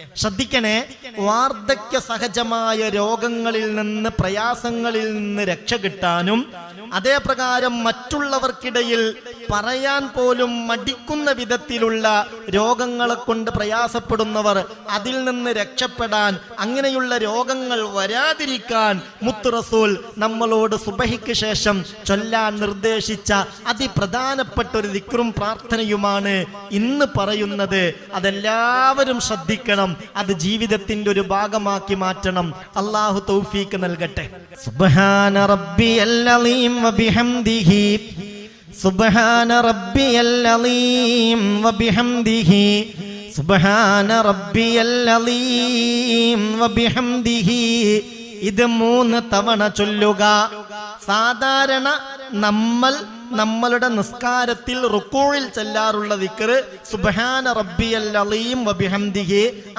ശ്രദ്ധിക്കണേ വാർദ്ധക്യ സഹജമായ രോഗങ്ങളിൽ നിന്ന് പ്രയാസങ്ങളിൽ നിന്ന് രക്ഷ കിട്ടാനും അതേ പ്രകാരം മറ്റുള്ളവർക്കിടയിൽ പറയാൻ പോലും മടിക്കുന്ന വിധത്തിലുള്ള രോഗങ്ങളെ കൊണ്ട് പ്രയാസപ്പെടുന്നവർ അതിൽ നിന്ന് രക്ഷപ്പെടാൻ അങ്ങനെയുള്ള രോഗങ്ങൾ വരാതിരിക്കാൻ മുത്തുറസൂൽ നമ്മളോട് സുബഹിക്ക് ശേഷം ചൊല്ലാൻ നിർദ്ദേശിച്ച അതിപ്രധാനപ്പെട്ട ഒരു ദിക്റും പ്രാർത്ഥനയുമാണ് ഇന്ന് പറയുന്നത്. അതെല്ലാവരും ശ്രദ്ധിക്കണം. അത് ജീവിതത്തിന്റെ ഒരു ഭാഗമാക്കി മാറ്റണം. അള്ളാഹു തൗഫീക്ക് നൽകട്ടെ. സുബ്ഹാന റബ്ബി അലീം ഇത് മൂന്ന് തവണ ചൊല്ലുക. സാധാരണ നമ്മൾ നമ്മളുടെ നിസ്കാരത്തിൽ റുക്കൂഴിൽ ചെല്ലാറുള്ള ദിക്കറ് സുബ്ഹാന റബ്ബിയൽ അലീം വബിഹംദിഹി.